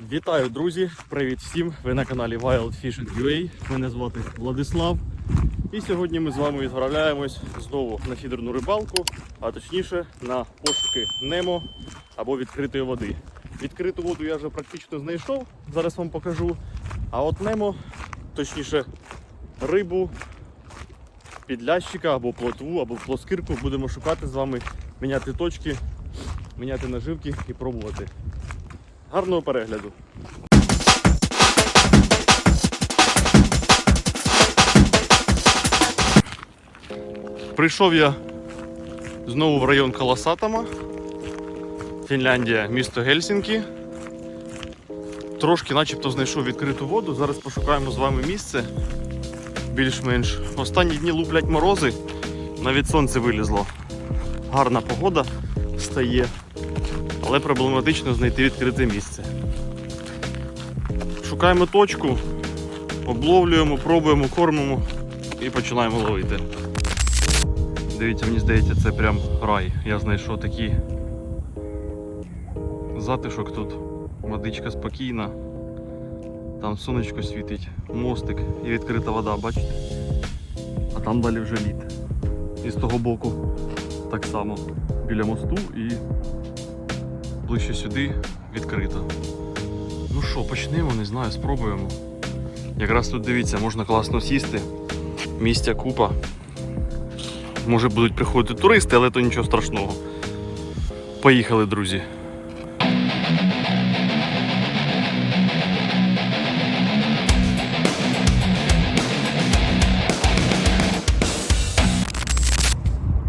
Вітаю, друзі! Привіт всім! Ви на каналі Wild Fishing UA. Мене звати Владислав. І сьогодні ми з вами відправляємось знову на фідерну рибалку, а точніше на пошуки Немо або відкритої води. Відкриту воду я вже практично знайшов, зараз вам покажу. А от Немо, точніше, рибу, підлящика або плотву, або плоскирку будемо шукати з вами, міняти точки, міняти наживки і пробувати. Гарного перегляду. Прийшов я знову в район Каласатама, Фінляндія, місто Гельсінкі. Трошки начебто знайшов відкриту воду. Зараз пошукаємо з вами місце. Більш-менш. Останні дні луплять морози, навіть сонце вилізло. Гарна погода стає але проблематично знайти відкрите місце. Шукаємо точку, обловлюємо, пробуємо, кормимо і починаємо ловити. Дивіться, мені здається, це прям рай. Я знайшов такий затишок тут. Водичка спокійна. Там сонечко світить, мостик і відкрита вода, бачите? А там далі вже лід. І з того боку так само біля мосту і ближче сюди відкрито. Ну що, почнемо, не знаю, спробуємо. Якраз тут дивіться, можна класно сісти. Місця купа. Може будуть приходити туристи, але то нічого страшного. Поїхали, друзі.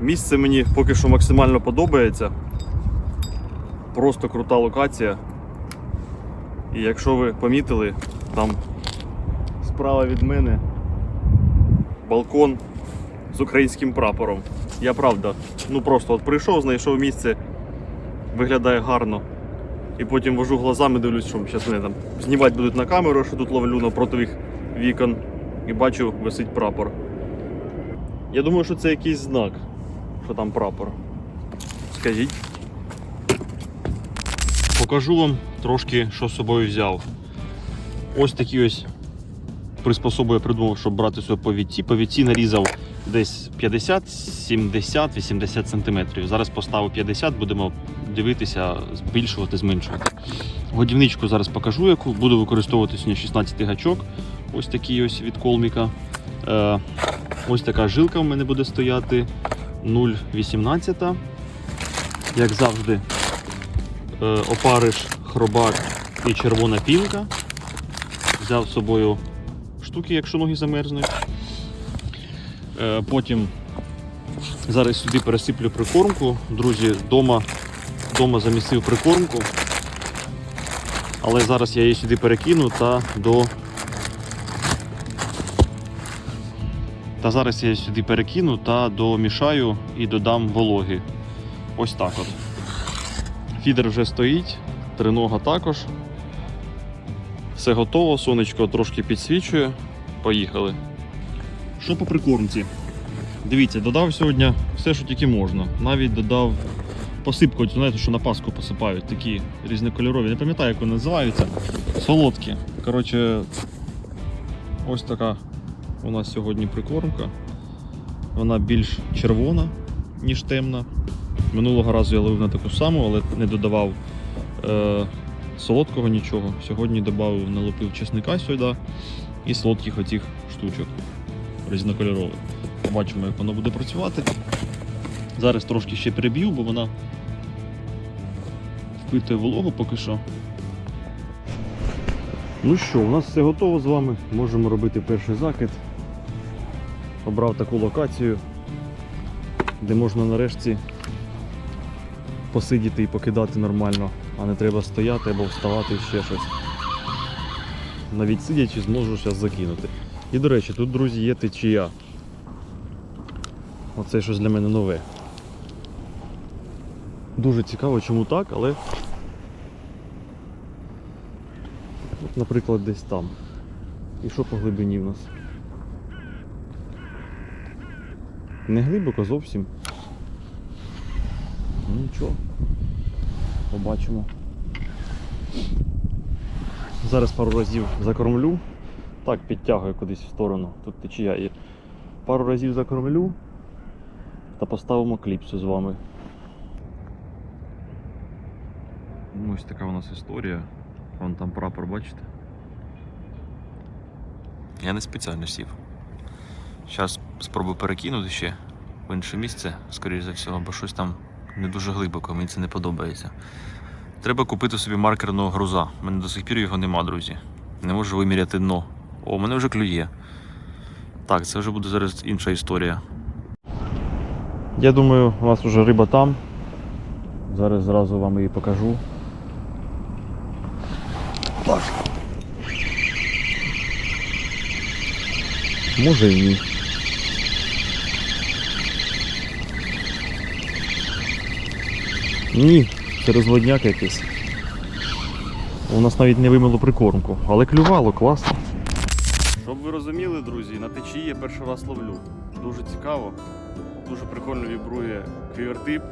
Місце мені поки що максимально подобається. Просто крута локація. І якщо ви помітили, там справа від мене балкон з українським прапором. Я правда, ну просто от прийшов, знайшов місце, виглядає гарно. І потім вожу глазами, дивлюсь, що зараз мене там знімати будуть на камеру, що тут ловлю напроти вікон. І бачу, висить прапор. Я думаю, що це якийсь знак, що там прапор. Скажіть. Покажу вам трошки, що з собою взяв. Ось такі ось приспособи я придумав, щоб брати собі повідці. Повідці нарізав десь 50, 70, 80 см. Зараз поставив 50, будемо дивитися, збільшувати, зменшувати. Годівничку зараз покажу, яку буду використовувати сьогодні 16 гачок. Ось такий ось від колміка. Е, ось така жилка в мене буде стояти 0,18. Як завжди, опариш, хробак і червона пінка. Взяв з собою штуки, якщо ноги замерзнуть. Е, Потім зараз сюди пересиплю прикормку. Друзі, вдома, вдома замісив прикормку. Але зараз я її сюди перекину та до. Та зараз я її сюди перекину та домішаю і додам вологи. Ось так от. Фідер вже стоїть, тринога також. Все готово, сонечко трошки підсвічує. Поїхали. Що по прикормці? Дивіться, додав сьогодні все, що тільки можна. Навіть додав посипку, знаєте, що на паску посипають, такі різнокольорові. Не пам'ятаю, як вони називаються. Солодкі. Коротше, ось така у нас сьогодні прикормка. Вона більш червона, ніж темна. Минулого разу я ловив на таку саму, але не додавав е, солодкого нічого. Сьогодні додав, налупив чесника сюди і солодких оцих штучок різнокольорових. Побачимо, як воно буде працювати. Зараз трошки ще переб'ю, бо вона впитує вологу поки що. Ну що, у нас все готово з вами. Можемо робити перший закид. Обрав таку локацію, де можна нарешті посидіти і покидати нормально, а не треба стояти або вставати і ще щось. Навіть сидячи зможу зараз закинути. І до речі, тут, друзі, є течія. Оце щось для мене нове. Дуже цікаво, чому так, але. От, наприклад, десь там. І що по глибині в нас? Не глибоко зовсім. Ну нічого. Побачимо. Зараз пару разів закормлю. Так, підтягую кудись в сторону. Тут течія є. Пару разів закормлю та поставимо кліпсу з вами. Ну, Ось така у нас історія. Вон там прапор, бачите? Я не спеціально сів. Зараз спробую перекинути ще в інше місце, скоріш за всього, бо щось там не дуже глибоко, мені це не подобається. Треба купити собі маркерного груза. У мене до сих пір його нема, друзі. Не можу виміряти дно. О, мене вже клює. Так, це вже буде зараз інша історія. Я думаю, у нас вже риба там. Зараз зразу вам її покажу. Так. Може і ні. Ні, це розводняк якийсь. У нас навіть не вимило прикормку, але клювало класно. Щоб ви розуміли, друзі, на течії я перший раз ловлю. Дуже цікаво. Дуже прикольно вібрує квівертип.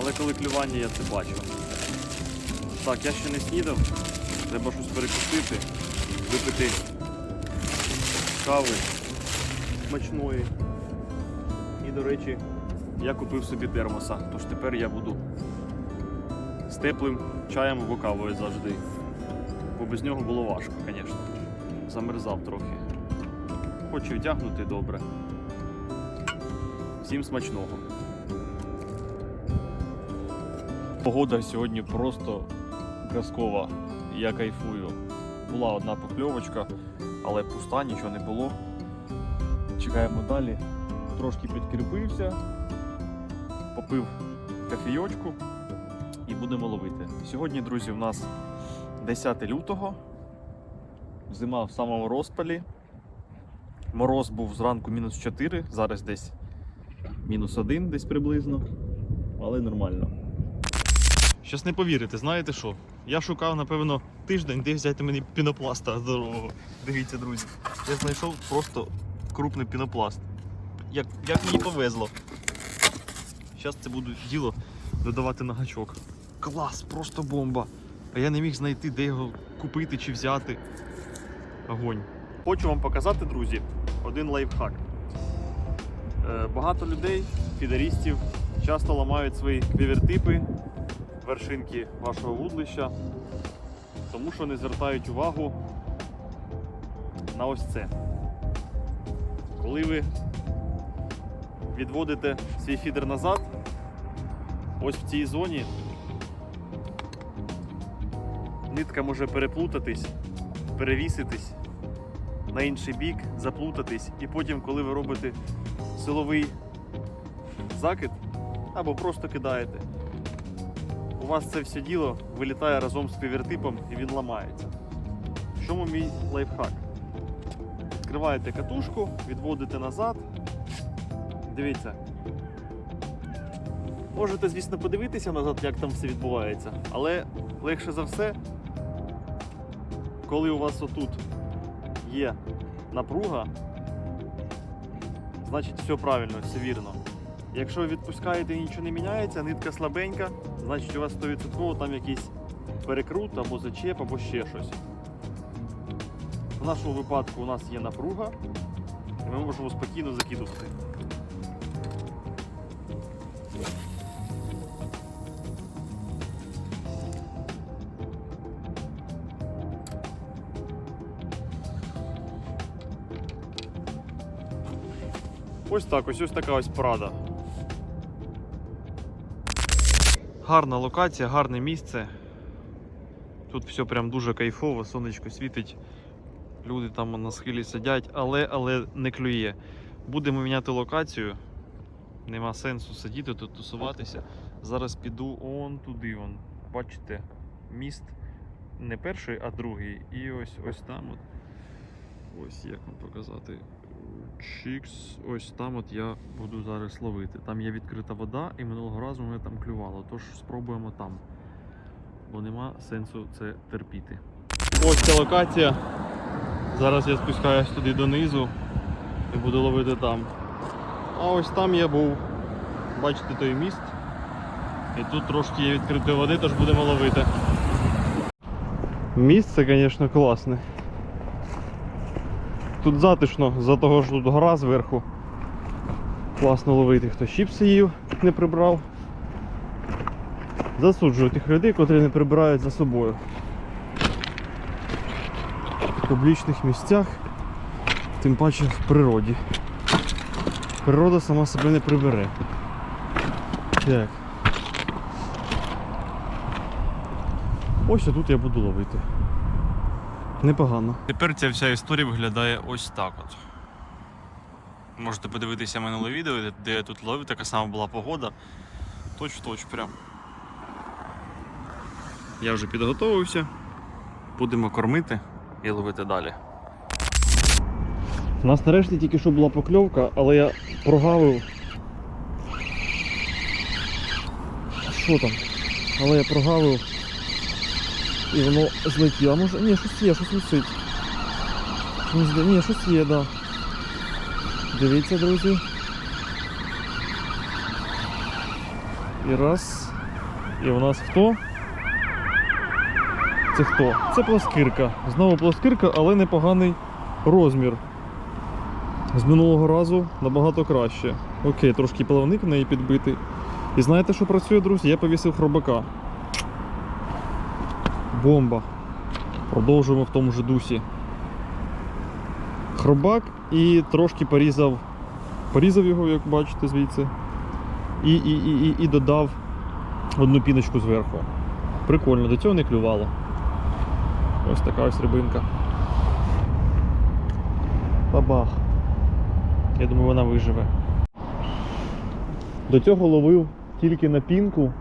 Але коли клювання я це бачу. Так, я ще не снідав. Треба щось перекусити, випити кави смачної. І, до речі, я купив собі термоса, тож тепер я буду з теплим чаєм або кавою завжди. Бо без нього було важко, звісно. Замерзав трохи. Хочу вдягнути добре. Всім смачного. Погода сьогодні просто казкова. Я кайфую. Була одна покльовочка, але пуста, нічого не було. Чекаємо далі. Трошки підкріпився, попив кофійочку і будемо ловити. Сьогодні, друзі, у нас 10 лютого. Зима в самому розпалі. Мороз був зранку мінус 4, зараз десь мінус 1 десь приблизно, але нормально. Щас не повірите, знаєте що? Я шукав, напевно, тиждень, де взяти мені пінопласта здорового. Дивіться, друзі. Я знайшов просто крупний пінопласт. Як, як мені повезло. Зараз це буду діло додавати на гачок. Клас, просто бомба. А я не міг знайти, де його купити чи взяти. Огонь. Хочу вам показати, друзі, один лайфхак. Е, Багато людей, фідерістів, часто ламають свої квівертипи, вершинки вашого вудлища, тому що не звертають увагу на ось це. Коли ви відводите свій фідер назад, ось в цій зоні нитка може переплутатись, перевіситись на інший бік, заплутатись, і потім, коли ви робите силовий закид або просто кидаєте, у вас це все діло вилітає разом з півертипом і він ламається. В чому мій лайфхак? Відкриваєте катушку, відводите назад. Дивіться. Можете, звісно, подивитися назад, як там все відбувається, але легше за все, коли у вас отут є напруга, значить все правильно, все вірно. Якщо ви відпускаєте і нічого не міняється, нитка слабенька, значить у вас 100% там якийсь перекрут або зачеп, або ще щось. В нашому випадку у нас є напруга, і ми можемо спокійно закидувати. Ось так, ось ось така ось прада. Гарна локація, гарне місце. Тут все прям дуже кайфово, сонечко світить. Люди там на схилі сидять, але, але не клює. Будемо міняти локацію. Нема сенсу сидіти тут, тусуватися. Зараз піду он туди. Вон. Бачите, міст не перший, а другий. І ось ось там от. Ось як вам показати. Чікс, ось там от я буду зараз ловити. Там є відкрита вода, і минулого разу мене там клювало. Тож спробуємо там. Бо нема сенсу це терпіти. Ось ця локація. Зараз я спускаюсь туди донизу і буду ловити там. А ось там я був. Бачите той міст. І тут трошки є відкритої води, тож будемо ловити. Місце, звісно, класне. Тут затишно, за того що тут гора зверху. Класно ловити, хто чіпси їв, не прибрав. Засуджую тих людей, котрі не прибирають за собою. В публічних місцях, тим паче в природі. Природа сама себе не прибере. Так. Ось тут я буду ловити. Непогано. Тепер ця вся історія виглядає ось так от. Можете подивитися минуле відео, де- я тут ловив, така сама була погода. Точ в точ прям. Я вже підготовився. Будемо кормити і ловити далі. У нас нарешті тільки що була покльовка, але я прогавив. Що там? Але я прогавив. І воно злетіло. А може. Ні, щось є, щось висить. Ні, щось є, да. Дивіться, друзі. І раз. І у нас хто? Це хто? Це плоскирка. Знову плоскирка, але непоганий розмір. З минулого разу набагато краще. Окей, трошки плавник в неї підбитий. І знаєте, що працює, друзі? Я повісив хробака. Бомба. Продовжуємо в тому ж дусі. Хробак і трошки порізав. Порізав його, як бачите, звідси. І, і, і, і, і додав одну піночку зверху. Прикольно, до цього не клювало. Ось така ось рибинка. Бабах. Я думаю, вона виживе. До цього ловив тільки на пінку,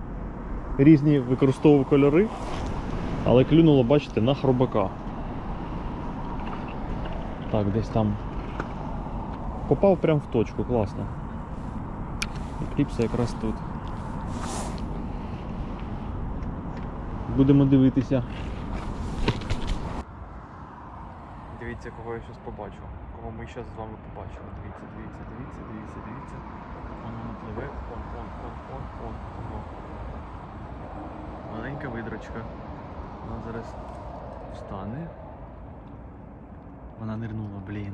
різні використовував кольори, але клюнуло, бачите, на хробака. Так, десь там. Попав прямо в точку, класно. І кліпса якраз тут. Будемо дивитися. Дивіться, кого я зараз побачу. Кого ми зараз з вами побачимо. Дивіться, дивіться, дивіться, дивіться, дивіться. Вон воно пливе. Он, он, он, он, он, воно. Маленька видрочка. Вона зараз встане. Вона нирнула, блін.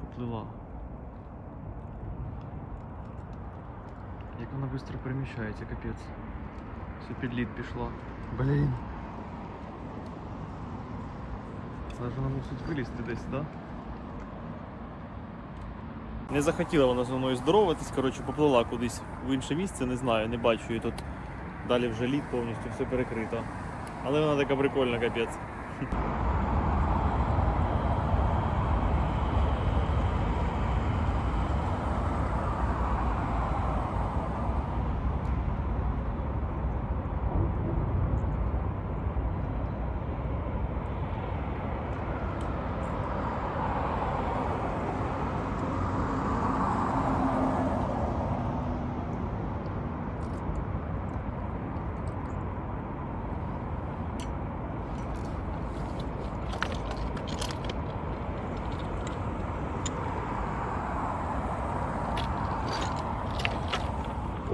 Поплила. Як вона швидко переміщається, капець. Все під лід пішла. Блін. Ж вона мусить вилізти десь, так? Да? Не захотіла вона зі мною здороватись, коротше, поплила кудись в інше місце, не знаю, не бачу її тут. Далі вже лід повністю все перекрито. Але вона така прикольна, капець.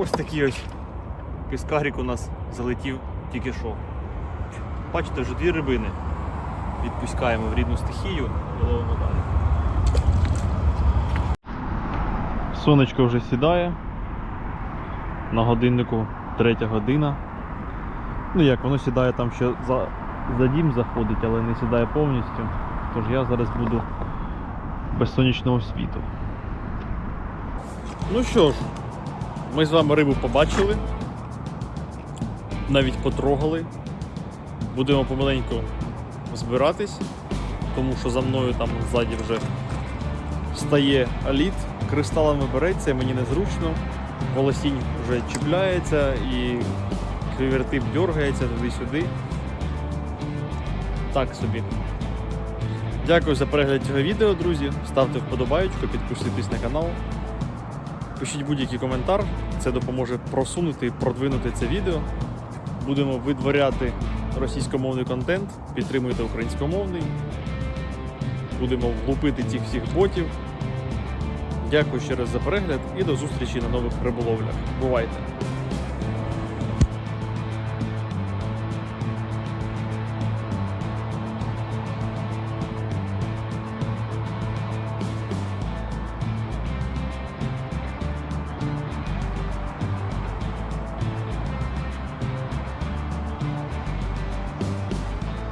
Ось такий ось піскарик у нас залетів тільки що. Бачите, вже дві рибини. Відпускаємо в рідну стихію і ловимо далі. Сонечко вже сідає. На годиннику третя година. Ну як, воно сідає там ще за, за дім заходить, але не сідає повністю. Тож я зараз буду без сонячного світу. Ну що ж, ми з вами рибу побачили, навіть потрогали. Будемо помаленьку збиратись, тому що за мною там ззаді вже стає аліт, кристалами береться, мені незручно, волосінь вже чіпляється і квівертип дергається туди-сюди. Так собі. Дякую за перегляд цього відео, друзі. Ставте вподобайку, підписуйтесь на канал. Пишіть будь-який коментар, це допоможе просунути і продвинути це відео. Будемо видворяти російськомовний контент, підтримуйте українськомовний. Будемо влупити цих всіх ботів. Дякую ще раз за перегляд і до зустрічі на нових риболовлях. Бувайте!